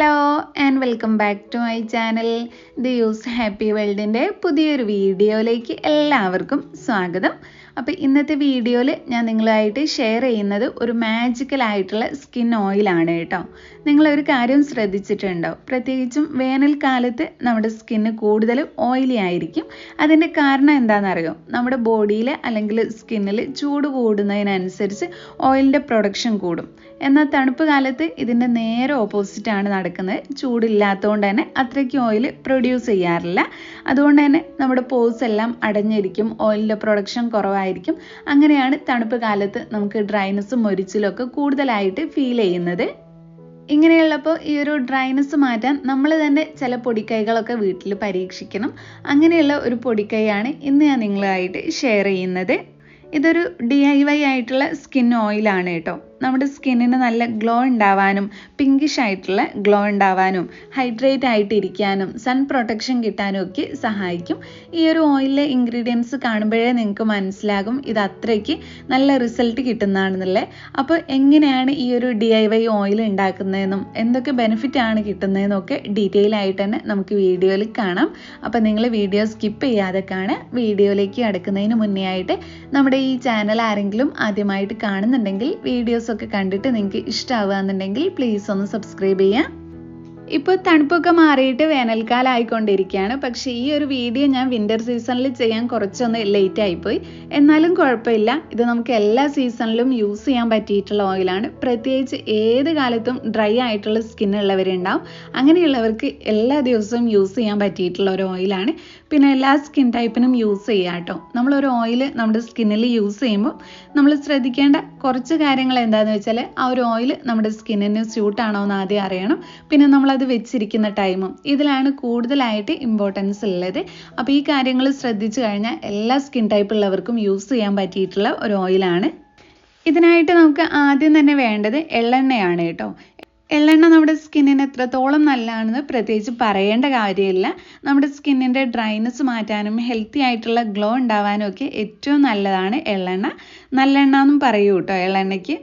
Hello and welcome back to my channel the use happy വേൾഡിന്റെ പുതിയൊരു വീഡിയോയിലേക്ക് എല്ലാവർക്കും സ്വാഗതം. അപ്പോൾ ഇന്നത്തെ വീഡിയോയിൽ ഞാൻ നിങ്ങളുമായിട്ട് ഷെയർ ചെയ്യുന്നത് ഒരു മാജിക്കൽ ആയിട്ടുള്ള സ്കിൻ ഓയിലാണ് കേട്ടോ. നിങ്ങളൊരു കാര്യം ശ്രദ്ധിച്ചിട്ടുണ്ടോ? പ്രത്യേകിച്ചും വേനൽക്കാലത്ത് നമ്മുടെ സ്കിന്ന് കൂടുതൽ ഓയിലി ആയിരിക്കും. അതിന്റെ കാരണം എന്താണെന്നറിയോ? നമ്മുടെ ബോഡിയിൽ അല്ലെങ്കിൽ സ്കിന്നിൽ ചൂട് കൂടുന്നതിനനുസരിച്ച് ഓയിലിന്റെ പ്രൊഡക്ഷൻ കൂടും. എന്നാൽ തണുപ്പ് കാലത്ത് ഇതിന്റെ നേരെ ഓപ്പോസിറ്റ് ആണ് നടക്കുന്നത്. ചൂടില്ലാത്തതുകൊണ്ട് തന്നെ അത്രയ്ക്ക് ഓയിൽ പ്രൊഡ്യൂസ് ചെയ്യാറില്ല. അതുകൊണ്ട് തന്നെ നമ്മുടെ പോസ് എല്ലാം അടഞ്ഞിരിക്കും. ഓയിലിന്റെ പ്രൊഡക്ഷൻ കുറവായിരിക്കും. അങ്ങനെയാണ് തണുപ്പ് കാലത്ത് നമുക്ക് ഡ്രൈനസും മൊരിച്ചിലൊക്കെ കൂടുതലായിട്ട് ഫീൽ ചെയ്യുന്നത്. ഇങ്ങനെയുള്ളപ്പോൾ ഈ ഒരു ഡ്രൈനസ് മാറ്റാൻ നമ്മൾ തന്നെ ചില പൊടിക്കൈകളൊക്കെ വീട്ടിൽ പരീക്ഷിക്കണം. അങ്ങനെയുള്ള ഒരു പൊടിക്കൈയാണ് ഇന്ന് ഞാൻ നിങ്ങളുമായിട്ട് ഷെയർ ചെയ്യുന്നത്. ഇതൊരു ഡി ഐ വൈ ആയിട്ടുള്ള സ്കിൻ ഓയിലാണ് കേട്ടോ. നമ്മുടെ സ്കിന്നിന് നല്ല ഗ്ലോ ഉണ്ടാവാനും പിങ്കിഷ് ആയിട്ടുള്ള ഗ്ലോ ഉണ്ടാവാനും ഹൈഡ്രേറ്റ് ആയിട്ട് ഇരിക്കാനും സൺ പ്രൊട്ടക്ഷൻ കിട്ടാനും ഒക്കെ സഹായിക്കും. ഈ ഒരു ഓയിലിലെ ഇൻഗ്രീഡിയൻസ് കാണുമ്പോഴേ നിങ്ങൾക്ക് മനസ്സിലാകും ഇത് അത്രയ്ക്ക് നല്ല റിസൾട്ട് കിട്ടുന്നതാണെന്നുള്ളത്. അപ്പോൾ എങ്ങനെയാണ് ഈ ഒരു ഡി ഐ വൈ ഓയിൽ ഉണ്ടാക്കുന്നതെന്നും എന്തൊക്കെ ബെനിഫിറ്റ് ആണ് കിട്ടുന്നതെന്നും ഒക്കെ ഡീറ്റെയിൽ ആയിട്ട് തന്നെ നമുക്ക് വീഡിയോയിൽ കാണാം. അപ്പോൾ നിങ്ങൾ വീഡിയോ സ്കിപ്പ് ചെയ്യാതെ കാണുക. വീഡിയോയിലേക്ക് അടക്കുന്നതിന് മുന്നേ ആയിട്ട് നമ്മുടെ ഈ ചാനൽ ആരെങ്കിലും ആദ്യമായിട്ട് കാണുന്നുണ്ടെങ്കിൽ വീഡിയോസ് ഒക്കെ കണ്ടിട്ട് നിങ്ങൾക്ക് ഇഷ്ടമാവുകയെന്നുണ്ടെങ്കിൽ പ്ലീസ് ഒന്ന് സബ്സ്ക്രൈബ് ചെയ്യാം. ഇപ്പോൾ തണുപ്പൊക്കെ മാറിയിട്ട് വേനൽക്കാലം ആയിക്കൊണ്ടിരിക്കുകയാണ് പക്ഷേ ഈ ഒരു വീഡിയോ ഞാൻ വിന്റർ സീസണിൽ ചെയ്യാൻ കുറച്ചൊന്ന് ലേറ്റ് ആയിപ്പോയി. എന്നാലും കുഴപ്പമില്ല. ഇത് നമുക്ക് എല്ലാ സീസണിലും യൂസ് ചെയ്യാൻ പറ്റിയിട്ടുള്ള ഓയിലാണ് പ്രത്യേകിച്ച് ഏത് കാലത്തും ഡ്രൈ ആയിട്ടുള്ള സ്കിൻ ഉള്ളവരുണ്ടാവും അങ്ങനെയുള്ളവർക്ക് എല്ലാ ദിവസവും യൂസ് ചെയ്യാൻ പറ്റിയിട്ടുള്ള ഒരു ഓയിലാണ് പിന്നെ എല്ലാ സ്കിൻ ടൈപ്പിനും യൂസ് ചെയ്യാം കേട്ടോ. നമ്മളൊരു ഓയിൽ നമ്മുടെ സ്കിന്നിൽ യൂസ് ചെയ്യുമ്പോൾ നമ്മൾ ശ്രദ്ധിക്കേണ്ട കുറച്ച് കാര്യങ്ങൾ എന്താണെന്ന് വെച്ചാൽ ആ ഒരു ഓയിൽ നമ്മുടെ സ്കിന്നിന് സ്യൂട്ടാണോ എന്ന് ആദ്യം അറിയണം. പിന്നെ നമ്മളത് വെച്ചിരിക്കുന്ന ടൈമും ഇതിലാണ് കൂടുതലായിട്ട് ഇമ്പോർട്ടൻസ് ഉള്ളത്. അപ്പോൾ ഈ കാര്യങ്ങൾ ശ്രദ്ധിച്ചു കഴിഞ്ഞാൽ എല്ലാ സ്കിൻ ടൈപ്പ് ഉള്ളവർക്കും യൂസ് ചെയ്യാൻ പറ്റിയിട്ടുള്ള ഒരു ഓയിലാണ് ഇതിനായിട്ട് നമുക്ക് ആദ്യം തന്നെ വേണ്ടത് എള്ളെണ്ണയാണ് കേട്ടോ. എള്ളെണ്ണ നമ്മുടെ സ്കിന്നിന് എത്രത്തോളം നല്ലതാണെന്ന് പ്രത്യേകിച്ച് പറയേണ്ട കാര്യമില്ല. നമ്മുടെ സ്കിന്നിന്റെ ഡ്രൈനസ് മാറ്റാനും ഹെൽത്തി ആയിട്ടുള്ള ഗ്ലോ ഉണ്ടാവാനും ഒക്കെ ഏറ്റവും നല്ലതാണ് എള്ളെണ്ണ. നല്ലെണ്ണ എന്നും പറയൂ കേട്ടോ. എള്ളെണ്ണയ്ക്ക്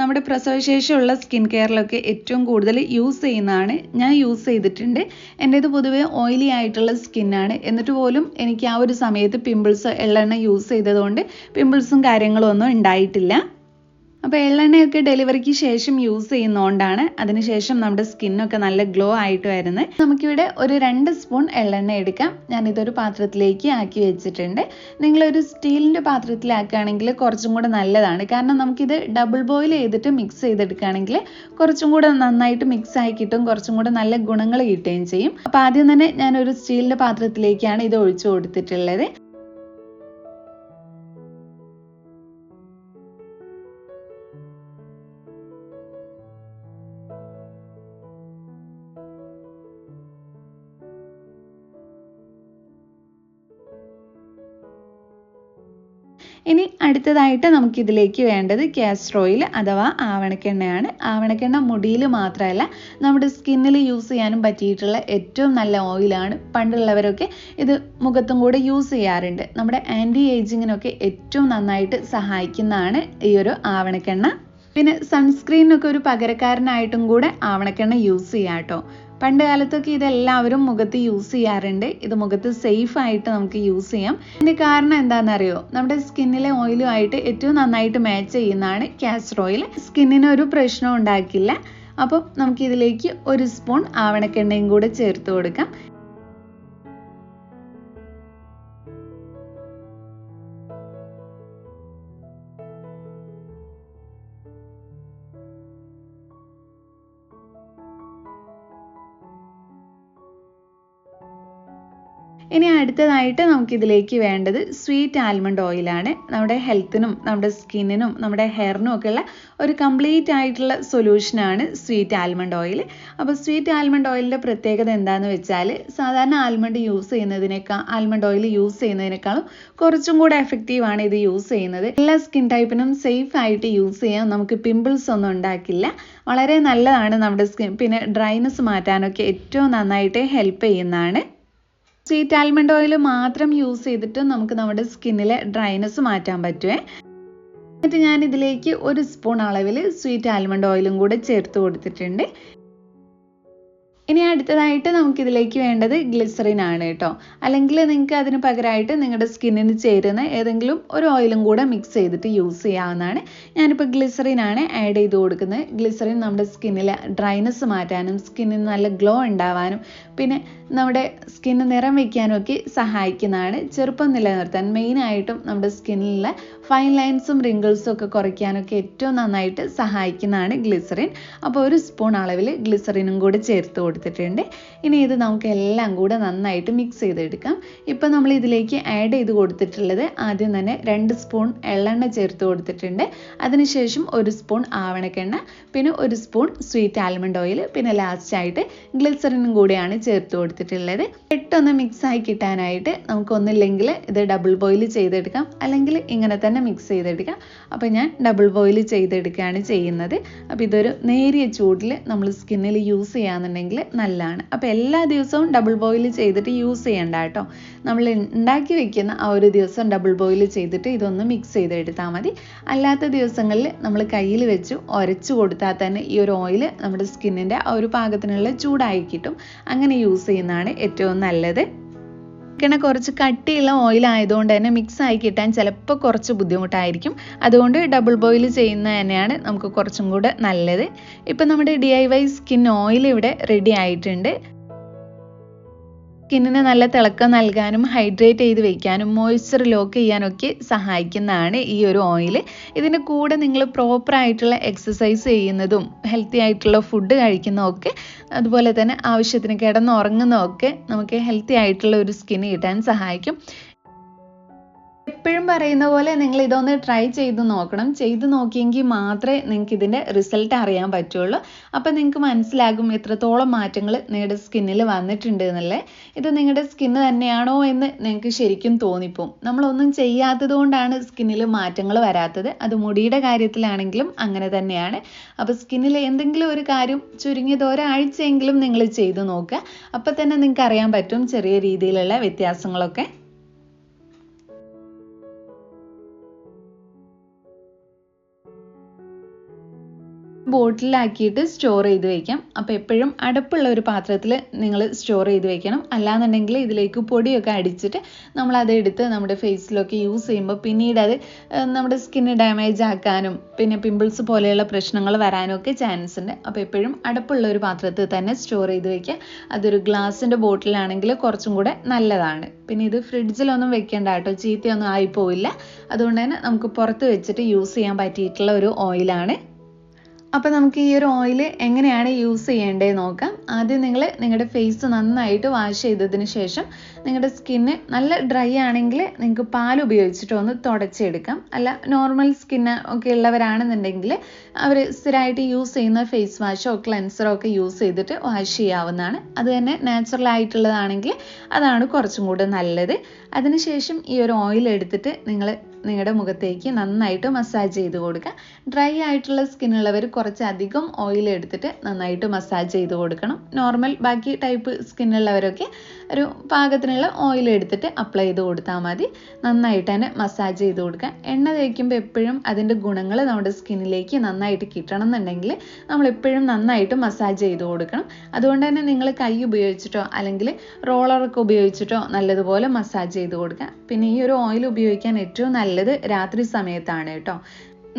നമ്മുടെ പ്രസവശേഷമുള്ള സ്കിൻ കെയറിലൊക്കെ ഏറ്റവും കൂടുതൽ യൂസ് ചെയ്യുന്നതാണ്. ഞാൻ യൂസ് ചെയ്തിട്ടുണ്ട്. എന്റേത് പൊതുവേ ഓയിലി ആയിട്ടുള്ള സ്കിന്നാണ് എന്നിട്ട് പോലും എനിക്ക് ആ ഒരു സമയത്ത് പിമ്പിൾസ് എള്ളെണ്ണ യൂസ് ചെയ്തതുകൊണ്ട് പിമ്പിൾസും കാര്യങ്ങളും ഒന്നും ഉണ്ടായിട്ടില്ല. അപ്പോൾ എള്ളെണ്ണയൊക്കെ ഡെലിവറിക്ക് ശേഷം യൂസ് ചെയ്യുന്നതുകൊണ്ടാണ് അതിനുശേഷം നമ്മുടെ സ്കിന്നൊക്കെ നല്ല ഗ്ലോ ആയിട്ട് വരുന്നത്. നമുക്കിവിടെ ഒരു രണ്ട് സ്പൂൺ എള്ളെണ്ണ എടുക്കാം. ഞാനിതൊരു പാത്രത്തിലേക്ക് ആക്കി വെച്ചിട്ടുണ്ട്. നിങ്ങളൊരു സ്റ്റീലിന്റെ പാത്രത്തിലാക്കുകയാണെങ്കിൽ കുറച്ചും കൂടെ നല്ലതാണ്. കാരണം നമുക്കിത് ഡബിൾ ബോയിൽ ചെയ്തിട്ട് മിക്സ് ചെയ്തെടുക്കുകയാണെങ്കിൽ കുറച്ചും കൂടെ നന്നായിട്ട് മിക്സ് ആയി കിട്ടും. കുറച്ചും കൂടെ നല്ല ഗുണങ്ങൾ കിട്ടുകയും ചെയ്യും. അപ്പോൾ ആദ്യം തന്നെ ഞാനൊരു സ്റ്റീലിന്റെ പാത്രത്തിലേക്കാണ് ഇത് ഒഴിച്ചു കൊടുത്തിട്ടുള്ളത്. അടുത്തതായിട്ട് നമുക്കിതിലേക്ക് വേണ്ടത് കാസ്ട്രോയിൽ അഥവാ ആവണക്കെണ്ണയാണ്. ആവണക്കെണ്ണ മുടിയിൽ മാത്രമല്ല നമ്മുടെ സ്കിന്നിൽ യൂസ് ചെയ്യാനും പറ്റിയിട്ടുള്ള ഏറ്റവും നല്ല ഓയിലാണ് പണ്ടുള്ളവരൊക്കെ ഇത് മുഖത്തും കൂടെ യൂസ് ചെയ്യാറുണ്ട്. നമ്മുടെ ആന്റി ഏജിങ്ങിനൊക്കെ ഏറ്റവും നന്നായിട്ട് സഹായിക്കുന്നതാണ് ഈ ഒരു ആവണക്കെണ്ണ. പിന്നെ സൺസ്ക്രീനൊക്കെ ഒരു പകരക്കാരനായിട്ടും കൂടെ ആവണക്കെണ്ണ യൂസ് ചെയ്യാം കേട്ടോ പണ്ട് കാലത്തൊക്കെ ഇതെല്ലാവരും മുഖത്ത് യൂസ് ചെയ്യാറുണ്ട്. ഇത് മുഖത്ത് സേഫ് ആയിട്ട് നമുക്ക് യൂസ് ചെയ്യാം. ഇതിന്റെ കാരണം എന്താണെന്നറിയോ? നമ്മുടെ സ്കിന്നിലെ ഓയിലുമായിട്ട് ഏറ്റവും നന്നായിട്ട് മാച്ച് ചെയ്യുന്നതാണ് കാസ്റ്റർ ഓയിൽ സ്കിന്നിന് ഒരു പ്രശ്നവും ഉണ്ടാക്കില്ല. അപ്പം നമുക്കിതിലേക്ക് ഒരു സ്പൂൺ ആവണക്കെണ്ണയും കൂടെ ചേർത്ത് കൊടുക്കാം. ഇനി അടുത്തതായിട്ട് നമുക്കിതിലേക്ക് വേണ്ടത് സ്വീറ്റ് ആൽമണ്ട് ഓയിലാണ് നമ്മുടെ ഹെൽത്തിനും നമ്മുടെ സ്കിന്നിനും നമ്മുടെ ഹെയറിനും ഒക്കെയുള്ള ഒരു കംപ്ലീറ്റ് ആയിട്ടുള്ള സൊല്യൂഷനാണ് സ്വീറ്റ് ആൽമണ്ട് ഓയിൽ അപ്പോൾ സ്വീറ്റ് ആൽമണ്ട് ഓയിലിന്റെ പ്രത്യേകത എന്താണെന്ന് വെച്ചാൽ സാധാരണ ആൽമണ്ട് യൂസ് ചെയ്യുന്നതിനേക്കാൾ ആൽമണ്ട് ഓയിൽ യൂസ് ചെയ്യുന്നതിനേക്കാളും കുറച്ചും കൂടെ എഫക്റ്റീവാണ് ഇത് യൂസ് ചെയ്യുന്നത്. എല്ലാ സ്കിൻ ടൈപ്പിനും സേഫ് ആയിട്ട് യൂസ് ചെയ്യാം നമുക്ക് പിമ്പിൾസ് ഒന്നും ഉണ്ടാക്കില്ല. വളരെ നല്ലതാണ് നമ്മുടെ സ്കിൻ പിന്നെ ഡ്രൈനസ് മാറ്റാനൊക്കെ ഏറ്റവും നന്നായിട്ട് ഹെൽപ്പ് ചെയ്യുന്നതാണ്. സ്വീറ്റ് ആൽമണ്ട് ഓയിൽ മാത്രം യൂസ് ചെയ്തിട്ട് നമുക്ക് നമ്മുടെ സ്കിന്നിലെ ഡ്രൈനസ് മാറ്റാൻ പറ്റുമേ എന്നിട്ട് ഞാൻ ഇതിലേക്ക് ഒരു സ്പൂൺ അളവിൽ സ്വീറ്റ് ആൽമണ്ട് ഓയിലും കൂടെ ചേർത്ത് കൊടുത്തിട്ടുണ്ട്. ഇനി അടുത്തതായിട്ട് നമുക്ക് ഇതിലേക്ക് വേണ്ടത് ഗ്ലിസറിൻ ആണ് കേട്ടോ. അല്ലെങ്കിൽ നിങ്ങൾക്ക് അതിന് പകരമായിട്ട് നിങ്ങളുടെ സ്കിന്നിന് ചേരുന്ന ഏതെങ്കിലും ഒരു ഓയിലും കൂടെ മിക്സ് ചെയ്തിട്ട് യൂസ് ചെയ്യാവുന്നതാണ്. ഞാനിപ്പോൾ ഗ്ലിസറിൻ ആണ് ആഡ് ചെയ്ത് കൊടുക്കുന്നത്. ഗ്ലിസറിൻ നമ്മുടെ സ്കിന്നിലെ ഡ്രൈനെസ് മാറ്റാനും സ്കിന്നിന് നല്ല ഗ്ലോ ഉണ്ടാവാനും പിന്നെ നമ്മുടെ സ്കിന്ന് നിറം വയ്ക്കാനും ഒക്കെ സഹായിക്കുന്നതാണ്. ചെറുപ്പം നിലനിർത്താൻ മെയിനായിട്ടും നമ്മുടെ സ്കിന്നിലെ ഫൈൻ ലൈൻസും റിങ്കിൾസും ഒക്കെ കുറയ്ക്കാനൊക്കെ ഏറ്റവും നന്നായിട്ട് സഹായിക്കുന്നതാണ് ഗ്ലിസറിൻ അപ്പോൾ ഒരു സ്പൂൺ അളവിൽ ഗ്ലിസറിനും കൂടി ചേർത്ത് കൊടുത്തിട്ടുണ്ട്. ഇനി ഇത് നമുക്ക് എല്ലാം കൂടെ നന്നായിട്ട് മിക്സ് ചെയ്തെടുക്കാം. ഇപ്പം നമ്മൾ ഇതിലേക്ക് ആഡ് ചെയ്ത് കൊടുത്തിട്ടുള്ളത് ആദ്യം തന്നെ രണ്ട് സ്പൂൺ എള്ളെണ്ണ ചേർത്ത് കൊടുത്തിട്ടുണ്ട്. അതിനുശേഷം ഒരു സ്പൂൺ ആവണക്കെണ്ണ പിന്നെ ഒരു സ്പൂൺ സ്വീറ്റ് ആൽമണ്ട് ഓയിൽ പിന്നെ ലാസ്റ്റായിട്ട് ഗ്ലിസറിനും കൂടിയാണ് ചേർത്ത് കൊടുത്തിട്ടുള്ളത്. പെട്ടെന്ന് മിക്സ് ആയി കിട്ടാനായിട്ട് നമുക്ക് ഒന്നില്ലെങ്കിൽ ഇത് ഡബിൾ ബോയിൽ ചെയ്തെടുക്കാം. അല്ലെങ്കിൽ ഇങ്ങനെ തന്നെ മിക്സ് ചെയ്തെടുക്കാം. അപ്പോൾ ഞാൻ ഡബിൾ ബോയിൽ ചെയ്തെടുക്കുകയാണ് ചെയ്യുന്നത്. അപ്പോൾ ഇതൊരു നേരിയ ചൂടിൽ നമ്മൾ സ്കിന്നിൽ യൂസ് ചെയ്യാന്നുണ്ടെങ്കിൽ നല്ലതാണ്. അപ്പോൾ എല്ലാ ദിവസവും ഡബിൾ ബോയിൽ ചെയ്തിട്ട് യൂസ് ചെയ്യണ്ട കേട്ടോ. നമ്മൾ ഉണ്ടാക്കി വെക്കുന്ന ആ ഒരു ദിവസം ഡബിൾ ബോയിൽ ചെയ്തിട്ട് ഇതൊന്ന് മിക്സ് ചെയ്തെടുത്താൽ മതി. അല്ലാത്ത ദിവസങ്ങളിൽ നമ്മൾ കയ്യിൽ വെച്ച് ഉരച്ചു കൊടുത്താൽ തന്നെ ഈ ഒരു ഓയിൽ നമ്മുടെ സ്കിന്നിന്റെ ആ ഒരു പാകത്തിനുള്ള ചൂടായി കിട്ടും. അങ്ങനെ യൂസ് ചെയ്യുന്നതാണ് ഏറ്റവും നല്ലത്. ഇങ്ങനെ കുറച്ച് കട്ടിയുള്ള ഓയിൽ ആയതുകൊണ്ട് തന്നെ മിക്സ് ആയി കിട്ടാൻ ചിലപ്പോൾ കുറച്ച് ബുദ്ധിമുട്ടായിരിക്കും. അതുകൊണ്ട് ഡബിൾ ബോയിൽ ചെയ്യുന്നത് തന്നെയാണ് നമുക്ക് കുറച്ചും കൂടെ നല്ലത്. ഇപ്പം നമ്മുടെ D I Y skin oil ഇവിടെ റെഡി ആയിട്ടുണ്ട്. സ്കിന്നിന് നല്ല തിളക്കം നൽകാനും ഹൈഡ്രേറ്റ് ചെയ്ത് വെക്കാനും മോയ്സ്ചർ ലോക്ക് ചെയ്യാനൊക്കെ സഹായിക്കുന്നതാണ് ഈ ഒരു ഓയിൽ ഇതിന് കൂടെ നിങ്ങൾ പ്രോപ്പറായിട്ടുള്ള എക്സസൈസ് ചെയ്യുന്നതും ഹെൽത്തി ആയിട്ടുള്ള ഫുഡ് കഴിക്കുന്നതൊക്കെ അതുപോലെ തന്നെ ആവശ്യത്തിന് കിടന്നുറങ്ങുന്നതൊക്കെ നമുക്ക് ഹെൽത്തി ആയിട്ടുള്ള ഒരു സ്കിന്ന് കിട്ടാൻ സഹായിക്കും. എപ്പോഴും പറയുന്ന പോലെ നിങ്ങൾ ഇതൊന്ന് ട്രൈ ചെയ്ത് നോക്കണം. ചെയ്ത് നോക്കിയെങ്കിൽ മാത്രമേ നിങ്ങൾക്ക് ഇതിന്റെ റിസൾട്ട് അറിയാൻ പറ്റുള്ളൂ. അപ്പോൾ നിങ്ങൾക്ക് മനസ്സിലാകും എത്രത്തോളം മാറ്റങ്ങൾ നിങ്ങളുടെ സ്കിന്നിൽ വന്നിട്ടുണ്ട് എന്നല്ലേ. ഇത് നിങ്ങളുടെ സ്കിന്ന് തന്നെയാണോ എന്ന് നിങ്ങൾക്ക് ശരിക്കും തോന്നിപ്പോവും. നമ്മളൊന്നും ചെയ്യാത്തത് കൊണ്ടാണ് സ്കിന്നിൽ മാറ്റങ്ങൾ വരാത്തത്. അത് മുടിയുടെ കാര്യത്തിലാണെങ്കിലും അങ്ങനെ തന്നെയാണ്. അപ്പോൾ സ്കിന്നിൽ എന്തെങ്കിലും ഒരു കാര്യം ചുരുങ്ങിയത് ഒരാഴ്ചയെങ്കിലും നിങ്ങൾ ചെയ്ത് നോക്കുക. അപ്പോൾ തന്നെ നിങ്ങൾക്ക് അറിയാൻ പറ്റും ചെറിയ രീതിയിലുള്ള വ്യത്യാസങ്ങളൊക്കെ. ബോട്ടിലാക്കിയിട്ട് സ്റ്റോർ ചെയ്ത് വെക്കാം. അപ്പോൾ എപ്പോഴും അടപ്പുള്ള ഒരു പാത്രത്തിൽ നിങ്ങൾ സ്റ്റോർ ചെയ്ത് വെക്കണം. അല്ലാന്നുണ്ടെങ്കിൽ ഇതിലേക്ക് പൊടിയൊക്കെ അടിച്ചിട്ട് നമ്മളത് എടുത്ത് നമ്മുടെ ഫേസിലൊക്കെ യൂസ് ചെയ്യുമ്പോൾ പിന്നീട് അത് നമ്മുടെ സ്കിന്ന് ഡാമേജ് ആക്കാനും പിന്നെ പിമ്പിൾസ് പോലെയുള്ള പ്രശ്നങ്ങൾ വരാനും ഒക്കെ ചാൻസ് ഉണ്ട്. അപ്പോൾ എപ്പോഴും അടപ്പുള്ള ഒരു പാത്രത്തിൽ തന്നെ സ്റ്റോർ ചെയ്ത് വെക്കുക. അതൊരു ഗ്ലാസിന്റെ ബോട്ടിലാണെങ്കിൽ കുറച്ചും കൂടെ നല്ലതാണ്. പിന്നെ ഇത് ഫ്രിഡ്ജിലൊന്നും വെക്കേണ്ട കേട്ടോ. ചീത്തയൊന്നും ആയിപ്പോവില്ല. അതുകൊണ്ട് തന്നെ നമുക്ക് പുറത്ത് വെച്ചിട്ട് യൂസ് ചെയ്യാൻ പറ്റിയിട്ടുള്ള ഒരു ഓയിലാണ് അപ്പോൾ നമുക്ക് ഈ ഒരു ഓയിൽ എങ്ങനെയാണ് യൂസ് ചെയ്യേണ്ടത് നോക്കാം. ആദ്യം നിങ്ങൾ നിങ്ങളുടെ ഫേസ് നന്നായിട്ട് വാഷ് ചെയ്തതിന് ശേഷം നിങ്ങളുടെ സ്കിന്ന് നല്ല ഡ്രൈ ആണെങ്കിൽ നിങ്ങൾക്ക് പാൽ ഉപയോഗിച്ചിട്ട് ഒന്ന് തുടച്ചെടുക്കാം. അല്ല നോർമൽ സ്കിന്ന് ഒക്കെ ഉള്ളവരാണെന്നുണ്ടെങ്കിൽ അവർ സ്ഥിരമായിട്ട് യൂസ് ചെയ്യുന്ന ഫേസ് വാഷോ ക്ലെൻസറോ ഒക്കെ യൂസ് ചെയ്തിട്ട് വാഷ് ചെയ്യാവുന്നതാണ്. അത് തന്നെ നാച്ചുറൽ ആയിട്ടുള്ളതാണെങ്കിൽ അതാണ് കുറച്ചും കൂടെ നല്ലത്. അതിനുശേഷം ഈ ഒരു ഓയിൽ എടുത്തിട്ട് നിങ്ങൾ നിങ്ങളുടെ മുഖത്തേക്ക് നന്നായിട്ട് മസാജ് ചെയ്ത് കൊടുക്കുക. ഡ്രൈ ആയിട്ടുള്ള സ്കിന്നുള്ളവർ കുറച്ചധികം ഓയിൽ എടുത്തിട്ട് നന്നായിട്ട് മസാജ് ചെയ്ത് കൊടുക്കണം. നോർമൽ ബാക്കി ടൈപ്പ് സ്കിന്നുള്ളവരൊക്കെ ഒരു പാകത്തിനുള്ള ഓയിൽ എടുത്തിട്ട് അപ്ലൈ ചെയ്ത് കൊടുത്താൽ മതി. നന്നായിട്ട് തന്നെ മസാജ് ചെയ്ത് കൊടുക്കുക എണ്ണ തേക്കുമ്പോൾ എപ്പോഴും അതിന്റെ ഗുണങ്ങൾ നമ്മുടെ സ്കിന്നിലേക്ക് നന്നായിട്ട് കിട്ടണം എന്നുണ്ടെങ്കിൽ നമ്മൾ എപ്പോഴും നന്നായിട്ട് മസാജ് ചെയ്ത് കൊടുക്കണം. അതുകൊണ്ട് തന്നെ നിങ്ങൾ കൈ ഉപയോഗിച്ചിട്ടോ അല്ലെങ്കിൽ റോളറൊക്കെ ഉപയോഗിച്ചിട്ടോ നല്ലതുപോലെ മസാജ് ചെയ്ത് കൊടുക്കുക പിന്നെ ഈ ഒരു ഓയിൽ ഉപയോഗിക്കാൻ ഏറ്റവും നല്ലത് രാത്രി സമയത്താണ് കേട്ടോ.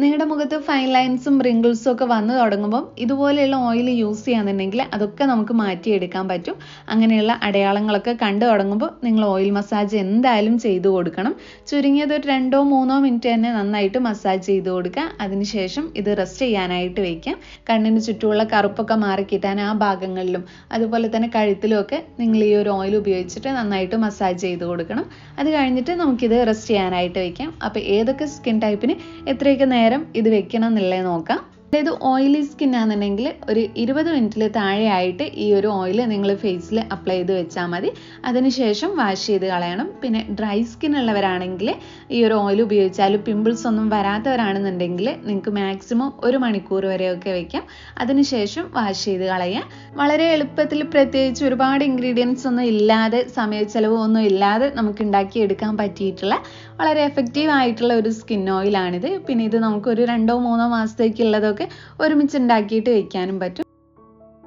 നിങ്ങളുടെ മുഖത്ത് ഫൈൻ ലൈൻസും റിങ്കിൾസും ഒക്കെ വന്നു തുടങ്ങുമ്പം ഇതുപോലെയുള്ള ഓയിൽ യൂസ് ചെയ്യാന്നുണ്ടെങ്കിൽ അതൊക്കെ നമുക്ക് മാറ്റിയെടുക്കാൻ പറ്റും. അങ്ങനെയുള്ള അടയാളങ്ങളൊക്കെ കണ്ടു തുടങ്ങുമ്പോൾ നിങ്ങൾ ഓയിൽ മസാജ് എന്തായാലും ചെയ്തു കൊടുക്കണം. ചുരുങ്ങിയത് ഒരു രണ്ടോ മൂന്നോ മിനിറ്റ് തന്നെ നന്നായിട്ട് മസാജ് ചെയ്ത് കൊടുക്കുക. അതിനുശേഷം ഇത് റെസ്റ്റ് ചെയ്യാനായിട്ട് വയ്ക്കാം കണ്ണിന് ചുറ്റുമുള്ള കറുപ്പൊക്കെ മാറി കിട്ടാൻ ആ ഭാഗങ്ങളിലും അതുപോലെ തന്നെ കഴുത്തിലും ഒക്കെ നിങ്ങൾ ഈ ഒരു ഓയിൽ ഉപയോഗിച്ചിട്ട് നന്നായിട്ട് മസാജ് ചെയ്ത് കൊടുക്കണം. അത് കഴിഞ്ഞിട്ട് നമുക്കിത് റെസ്റ്റ് ചെയ്യാനായിട്ട് വയ്ക്കാം അപ്പോൾ ഏതൊക്കെ സ്കിൻ ടൈപ്പിന് എത്രയൊക്കെ നേരം ഇത് വെക്കണം നോക്കാം. അതായത് ഓയിലി സ്കിൻ ആണെന്നുണ്ടെങ്കിൽ ഒരു ഇരുപത് മിനിറ്റിൽ താഴെയായിട്ട് ഈ ഒരു ഓയിൽ നിങ്ങൾ ഫേസിൽ അപ്ലൈ ചെയ്ത് വെച്ചാൽ മതി. അതിനുശേഷം വാഷ് ചെയ്ത് കളയണം. പിന്നെ ഡ്രൈ സ്കിൻ ഉള്ളവരാണെങ്കിൽ ഈ ഒരു ഓയിൽ ഉപയോഗിച്ചാൽ പിമ്പിൾസ് ഒന്നും വരാത്തവരാണെന്നുണ്ടെങ്കിൽ നിങ്ങൾക്ക് മാക്സിമം ഒരു മണിക്കൂർ വരെയൊക്കെ വെക്കാം. അതിനുശേഷം വാഷ് ചെയ്ത് കളയുക വളരെ എളുപ്പത്തിൽ പ്രത്യേകിച്ച് ഒരുപാട് ഇൻഗ്രീഡിയൻസ് ഒന്നും ഇല്ലാതെ സമയച്ചെലവ് ഒന്നും ഇല്ലാതെ നമുക്ക് ഉണ്ടാക്കിയെടുക്കാൻ പറ്റിയിട്ടുള്ള വളരെ എഫക്റ്റീവ് ആയിട്ടുള്ള ഒരു സ്കിൻ ഓയിലാണിത് പിന്നെ ഇത് നമുക്കൊരു രണ്ടോ മൂന്നോ മാസത്തേക്കുള്ളതൊക്കെ ഒരുമിച്ച് ഉണ്ടാക്കിയിട്ട് വെക്കാനും പറ്റും.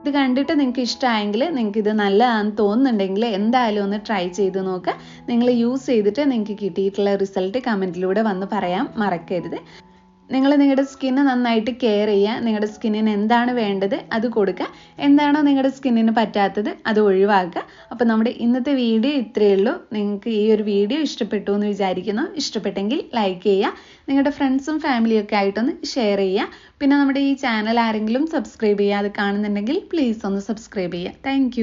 ഇത് കണ്ടിട്ട് നിങ്ങൾക്ക് ഇഷ്ടമായെങ്കിൽ നിങ്ങൾക്ക് ഇത് നല്ലതാണെന്ന് തോന്നുന്നുണ്ടെങ്കിൽ എന്തായാലും ഒന്ന് ട്രൈ ചെയ്ത് നോക്കുക നിങ്ങൾ യൂസ് ചെയ്തിട്ട് നിങ്ങൾക്ക് കിട്ടിയിട്ടുള്ള റിസൾട്ട് കമന്റിലൂടെ വന്ന് പറയാം മറക്കരുത്. നിങ്ങൾ നിങ്ങളുടെ സ്കിന്ന് നന്നായിട്ട് കെയർ ചെയ്യുക നിങ്ങളുടെ സ്കിന്നിന് എന്താണ് വേണ്ടത് അത് കൊടുക്കുക. എന്താണോ നിങ്ങളുടെ സ്കിന്നിന് പറ്റാത്തത് അത് ഒഴിവാക്കുക. അപ്പോൾ നമ്മുടെ ഇന്നത്തെ വീഡിയോ ഇത്രയേ ഉള്ളൂ. നിങ്ങൾക്ക് ഈ ഒരു വീഡിയോ ഇഷ്ടപ്പെട്ടു എന്ന് വിചാരിക്കുന്നു. ഇഷ്ടപ്പെട്ടെങ്കിൽ ലൈക്ക് ചെയ്യുക. നിങ്ങളുടെ ഫ്രണ്ട്സും ഫാമിലിയും ഒക്കെ ആയിട്ടൊന്ന് ഷെയർ ചെയ്യുക. പിന്നെ നമ്മുടെ ഈ ചാനൽ ആരെങ്കിലും സബ്സ്ക്രൈബ് ചെയ്യാതെ കാണുന്നുണ്ടെങ്കിൽ പ്ലീസ് ഒന്ന് സബ്സ്ക്രൈബ് ചെയ്യുക. താങ്ക്